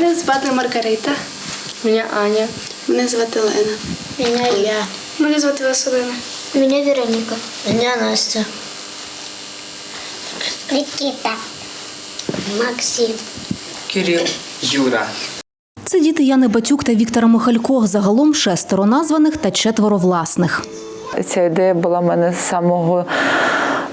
Мене звати Маргарита. Меня Аня. Мене звати Лена. Меня Илья. Мене звати Василина. Меня Вероника. Меня Настя. Никита. Максим. Кирил. Юра. Це діти Яни Батюк та Віктора Михалько. Загалом шестеро названих та четверо власних. Ця ідея була в мене з самого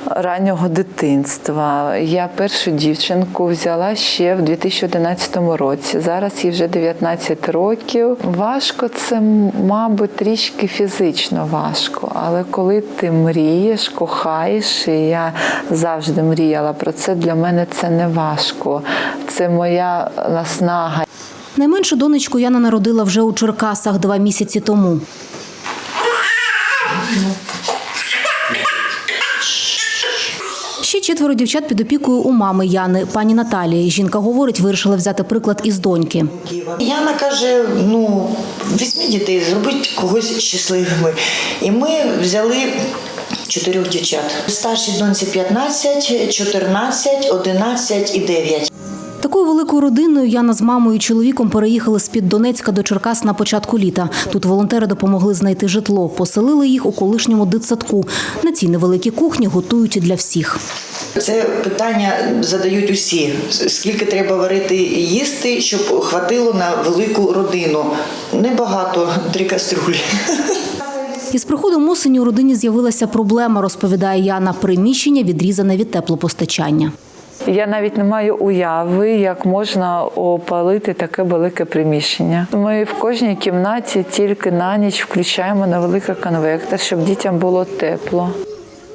раннього дитинства. Я першу дівчинку взяла ще в 2011 році. Зараз їй вже 19 років. Важко це, мабуть, трішки фізично важко. Але коли ти мрієш, кохаєш, і я завжди мріяла про це, для мене це не важко. Це моя наснага. Найменшу донечку Яна народила вже у Черкасах два місяці тому. Ще четверо дівчат під опікою у мами Яни, пані Наталії. Жінка говорить, вирішила взяти приклад із доньки. Яна каже: ну, візьміть дітей, зробіть когось щасливими. І ми взяли чотирьох дівчат. Старшій доньці 15, 14, 11 і 9. Такою великою родиною Яна з мамою і чоловіком переїхали з-під Донецька до Черкас на початку літа. Тут волонтери допомогли знайти житло. Поселили їх у колишньому дитсадку. На цій невеликій кухні готують для всіх. Це питання задають усі: скільки треба варити і їсти, щоб хватило на велику родину. Небагато, три каструлі. Із приходом осені у родині з'явилася проблема, розповідає Яна. Приміщення відрізане від теплопостачання. Я навіть не маю уяви, як можна опалити таке велике приміщення. Ми в кожній кімнаті тільки на ніч включаємо на великий конвектор, щоб дітям було тепло.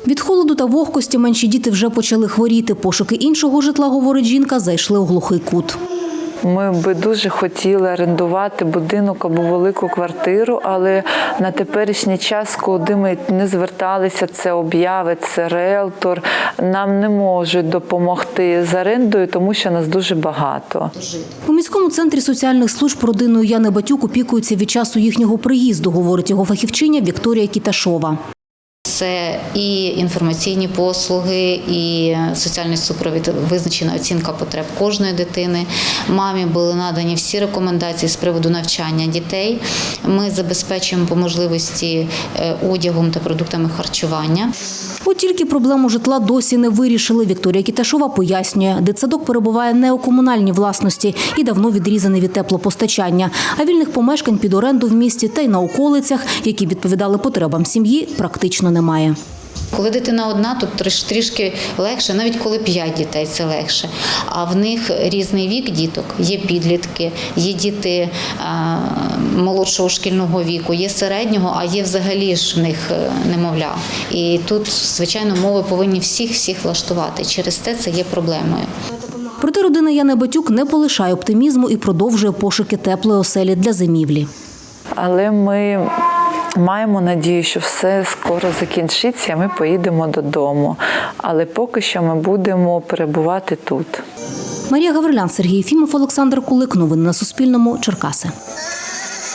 Від холоду та вогкості менші діти вже почали хворіти. Пошуки іншого житла, говорить жінка, зайшли у глухий кут. Ми би дуже хотіли орендувати будинок або велику квартиру, але на теперішній час, куди ми не зверталися, це обяви, це риелтор, нам не можуть допомогти з орендою, тому що нас дуже багато. У міському центрі соціальних служб родиною Яни Батюк опікуються від часу їхнього приїзду, говорить його фахівчиня Вікторія Кіташова. Це і інформаційні послуги, і соціальний супровід, визначена оцінка потреб кожної дитини. Мамі були надані всі рекомендації з приводу навчання дітей. Ми забезпечуємо по можливості е, одягом та продуктами харчування. От тільки проблему житла досі не вирішили. Вікторія Кіташова пояснює, дитсадок перебуває не у комунальній власності і давно відрізаний від теплопостачання. А вільних помешкань під оренду в місті та й на околицях, які відповідали потребам сім'ї, практично немає. Коли дитина одна, тут трішки легше, навіть коли п'ять дітей це легше. А в них різний вік діток. Є підлітки, є діти молодшого шкільного віку, є середнього, а є взагалі ж в них е, немовля. І тут, звичайно, мови повинні всіх всіх влаштувати. Через те це є проблемою. Проте родина Яни Батюк не полишає оптимізму і продовжує пошуки теплої оселі для зимівлі. Але ми маємо надію, що все скоро закінчиться, ми поїдемо додому. Але поки що ми будемо перебувати тут. Марія Гаврилян, Сергій Фімов, Олександр Кулик. Новини на Суспільному. Черкаси.